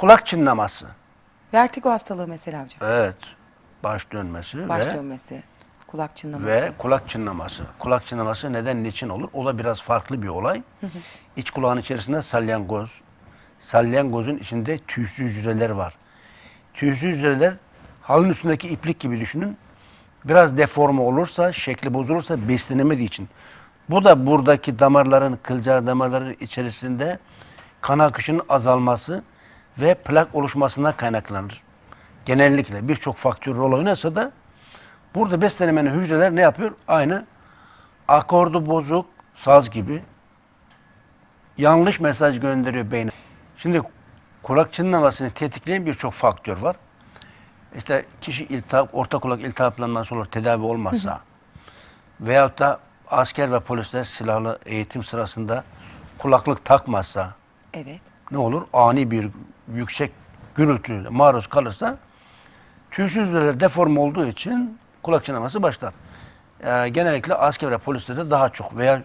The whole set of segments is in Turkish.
Kulak çınlaması. Vertigo hastalığı mesela hocam. Evet. Baş dönmesi Baş ve dönmesi, kulak çınlaması. ve kulak çınlaması. Kulak çınlaması neden niçin olur? O da biraz farklı bir olay. İç kulağın içerisinde salyangoz. Salyangozun içinde tüysüz hücreler var. Tüysüz hücreler halın üstündeki iplik gibi düşünün. Biraz deforme olursa, şekli bozulursa beslenemediği için. Bu da buradaki damarların, kılcal damarların içerisinde kan akışının azalması ve plak oluşmasına kaynaklanır. Genellikle birçok faktör rol oynasa da burada beslenemenin hücreler ne yapıyor? Aynı akordu bozuk saz gibi yanlış mesaj gönderiyor beyne. Şimdi kulak çınlamasını tetikleyen birçok faktör var. İşte kişi iltihap, orta kulak iltihaplanması olur, tedavi olmazsa veyahut da asker ve polisler silahlı eğitim sırasında kulaklık takmazsa Evet. ne olur? Ani bir yüksek gürültüyle maruz kalırsa tüysüz hücreler deforme olduğu için kulak çınlaması başlar. Ee, genellikle asker ve polislerde daha çok veya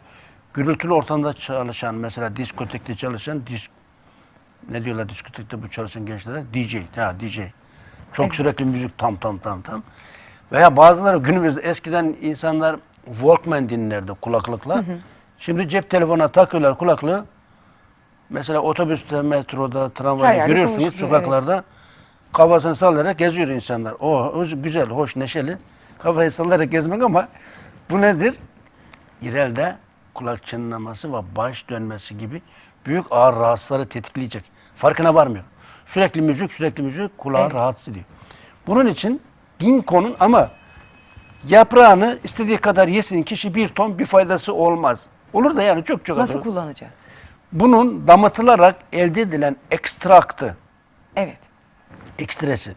gürültülü ortamda çalışan mesela diskotekte çalışan dis, ne diyorlar diskotekte bu çalışan gençlere? DJ. Ha DJ. Çok Evet. sürekli müzik tam tam tam tam. Veya bazıları günümüzde eskiden insanlar Walkman dinlerdi kulaklıkla. Şimdi cep telefonuna takıyorlar kulaklığı. Mesela otobüste, metroda, Her tramvayda yerde görüyorsunuz konuşuluyor, sokaklarda kafasını sallayarak geziyor insanlar. O o güzel, hoş, neşeli. Kafayı sallayarak gezmek ama bu nedir? İrelde kulak çınlaması ve baş dönmesi gibi büyük ağır rahatsızları tetikleyecek. Farkına varmıyor. Sürekli müzik, sürekli müzik kulağı Evet. rahatsız ediyor. Bunun için ginkonun ama yaprağını istediği kadar yesin kişi bir ton bir faydası olmaz. Olur da yani çok çok Nasıl olur. kullanacağız? Bunun damatılarak elde edilen ekstraktı, Evet. ekstresi,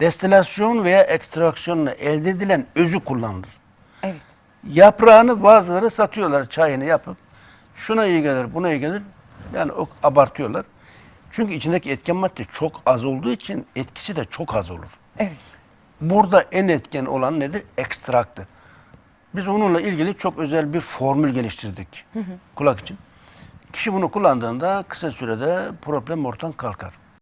destilasyon veya ekstraksiyonla elde edilen özü kullanılır. Evet. Yaprağını bazıları satıyorlar çayını yapıp. Şuna iyi gelir, buna iyi gelir. Yani o abartıyorlar. Çünkü içindeki etken madde çok az olduğu için etkisi de çok az olur. Evet. Burada en etken olan nedir? Ekstraktı. Biz onunla ilgili çok özel bir formül geliştirdik kulak için. Kişi bunu kullandığında kısa sürede problem ortadan kalkar.